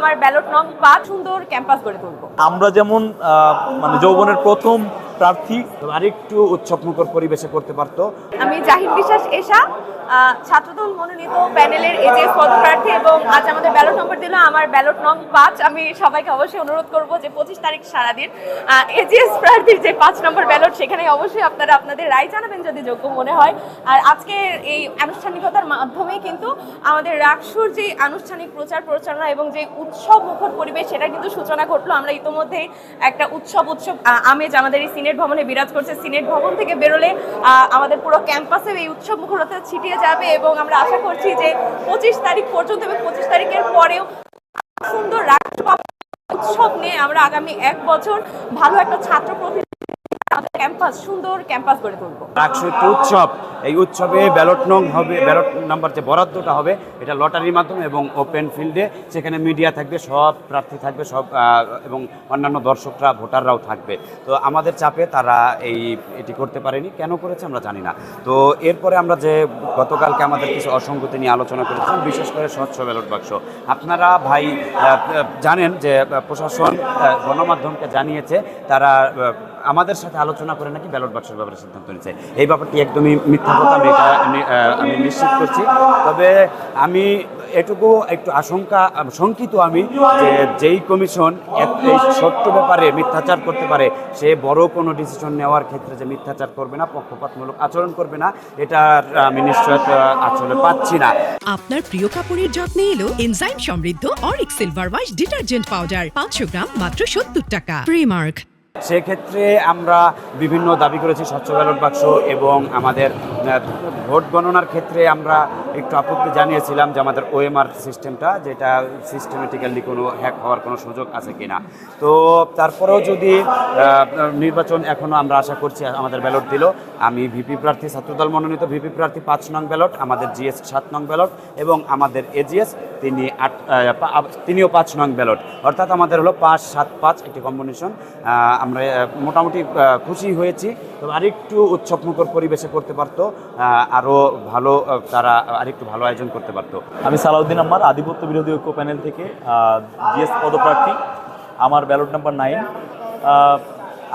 আমার ব্যালট নং পাঁচ সুন্দর ক্যাম্পাস গড়ে তুলবো। আমরা যেমন মানে যৌবনের প্রথম প্রার্থী আরেকটু উৎসবমুখর পরিবেশে করতে পারতো। আমি জাহিদ বিশ্বাস আহ, ছাত্রদল মনোনীত প্যানেলের এজেএস পদপ্রার্থী এবং আজ আমাদের ব্যালট নম্বর দিল আমার ব্যালট নং পাঁচ। আমি সবাইকে অবশ্যই অনুরোধ করব যে পঁচিশ তারিখ সারাদিন এজিএস প্রার্থীর যে পাঁচ নম্বর ব্যালট সেখানে অবশ্যই আপনারা আপনাদের রায় জানাবেন যদি যোগ্য মনে হয়। আর আজকে এই আনুষ্ঠানিকতার মাধ্যমেই কিন্তু আমাদের রাকসুর যে আনুষ্ঠানিক প্রচার প্রচারণা এবং যে উৎসব মুখর পরিবেশ সেটা কিন্তু সূচনা ঘটলো। আমরা ইতোমধ্যেই একটা উৎসব উৎসব আমেজ আমাদের এই সিনেট ভবনে বিরাজ করছে। সিনেট ভবন থেকে বেরোলে আমাদের পুরো ক্যাম্পাসে এই উৎসব মুখরতা ছিটিয়ে যাবে এবং আমরা আশা করছি যে পঁচিশ তারিখ পর্যন্ত এবং পঁচিশ তারিখের পরেও সুন্দর রাষ্ট্র উৎসব নিয়ে আমরা আগামী এক বছর ভালো একটা ছাত্র প্রতি ক্যাম্পাস, সুন্দর ক্যাম্পাস গড়ে উৎসব, এই উৎসবে ব্যালট নং হবে, ব্যালট নাম্বার যে বরাদ্দটা হবে, এটা লটারির মাধ্যমে এবং ওপেন ফিল্ডে, সেখানে মিডিয়া থাকবে, সব প্রার্থী থাকবে, সব এবং অন্যান্য দর্শকরা, ভোটাররাও থাকবে। তো আমাদের চাপে তারা এই, এটি করতে পারেনি। কেন করেছে আমরা জানি না। তো এরপরে আমরা যে গতকালকে আমাদের কিছু অসঙ্গতি নিয়ে আলোচনা করেছিলাম, বিশেষ করে স্বচ্ছ ব্যালট বাক্স। আপনারা ভাই জানেন যে প্রশাসন গণমাধ্যমকে জানিয়েছে, তারা আমাদের সাথে আলোচনা করে নাকি ব্যালট বাক্সের ব্যাপারে সিদ্ধান্ত নিয়েছে এই ব্যাপারটি একদমই মিথ্যা কথা আমি এটা আমি, নিশ্চিত করছি। তবে আমি এটুকু একটু আশঙ্কা শঙ্কিত আমি যে যেই কমিশন এই সত্য ব্যাপারে মিথ্যাচার করতে পারে সে বড় কোনো ডিসিশন নেওয়ার ক্ষেত্রে যে মিথ্যাচার করবে না পক্ষপাতমূলক আচরণ করবে না এটার আমি নিশ্চয়তা আসলে পাচ্ছি না। আপনার প্রিয় কাপড়ের যত্নে এলো এনজাইম সমৃদ্ধ অরিক সিলভার ওয়াশ ডিটারজেন্ট পাউডার পাঁচশো গ্রাম মাত্র সত্তর টাকা। প্রিমার্ক সেক্ষেত্রে আমরা বিভিন্ন দাবি করেছি স্বচ্ছ ব্যালট বাক্স এবং আমাদের ভোট গণনার ক্ষেত্রে আমরা একটু আপত্তি জানিয়েছিলাম যে আমাদের ওএমআর সিস্টেমটা যেটা সিস্টেমেটিক্যালি কোনো হ্যাক হওয়ার কোনো সুযোগ আছে কি না তো তারপরেও যদি নির্বাচন এখনও আমরা আশা করছি, আমাদের ব্যালট দিল। আমি ভিপি প্রার্থী, ছাত্রদল মনোনীত ভিপি প্রার্থী, পাঁচ নং ব্যালট আমাদের জিএস সাত নং ব্যালট এবং আমাদের এজিএস তিনি আট তিনিও পাঁচ নং ব্যালট অর্থাৎ আমাদের হলো পাঁচ, সাত, পাঁচ একটি কম্বিনেশন আমরা মোটামুটি খুশি হয়েছি। তো আরেকটু উৎসবমুখর পরিবেশে করতে পারতো। আরও ভালো তারা আরেকটু ভালো আয়োজন করতে পারতো। আমি সালাউদ্দিন আম্মার আধিপত্য বিরোধী ঐক্য প্যানেল থেকে জিএস পদপ্রার্থী। আমার ব্যালট নাম্বার নাইন।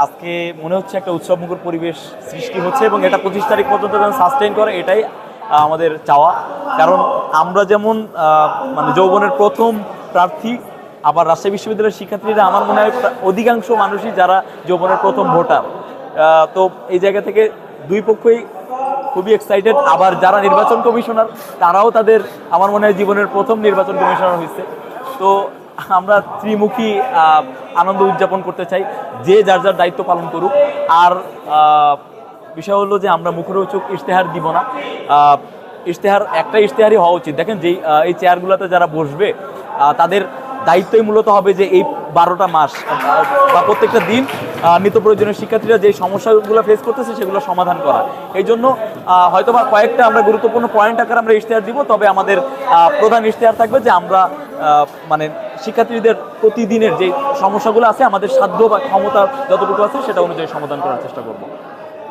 আজকে মনে হচ্ছে একটা উৎসবমুখর পরিবেশ সৃষ্টি হচ্ছে এবং এটা পঁচিশ তারিখ পর্যন্ত যেন সাস্টেইন করে, এটাই আমাদের চাওয়া। কারণ আমরা যেমন মানে যৌবনের প্রথম প্রার্থী, আবার রাজশাহী বিশ্ববিদ্যালয়ের শিক্ষার্থীরা আমার মনে হয় অধিকাংশ মানুষই যারা যৌবনের প্রথম ভোটার। তো এই জায়গা থেকে দুই পক্ষই খুবই এক্সাইটেড আবার যারা নির্বাচন কমিশনার, তারাও তাদের আমার মনে হয় জীবনের প্রথম নির্বাচন কমিশনার হয়েছে। তো আমরা ত্রিমুখী আনন্দ উদযাপন করতে চাই, যে যার যার দায়িত্ব পালন করুক। আর বিষয় হলো যে আমরা মুখরোচক ইশতেহার দিব না। ইশতেহার, একটা ইশতেহারই হওয়া উচিত। দেখেন যেই এই চেয়ারগুলোতে যারা বসবে তাদের দায়িত্বই মূলত হবে যে এই বারোটা মাস বা প্রত্যেকটা দিন নিত্য প্রয়োজনীয় শিক্ষার্থীরা যে সমস্যাগুলো ফেস করতেছে সেগুলো সমাধান করা। এই জন্য হয়তো বা কয়েকটা আমরা গুরুত্বপূর্ণ পয়েন্ট আকারে আমরা ইশতেহার দিব, তবে আমাদের প্রধান ইশতেহার থাকবে যে আমরা মানে শিক্ষার্থীদের প্রতিদিনের যে সমস্যাগুলো আছে, আমাদের সাধ্য বা ক্ষমতা যতটুকু আছে, সেটা অনুযায়ী সমাধান করার চেষ্টা করব।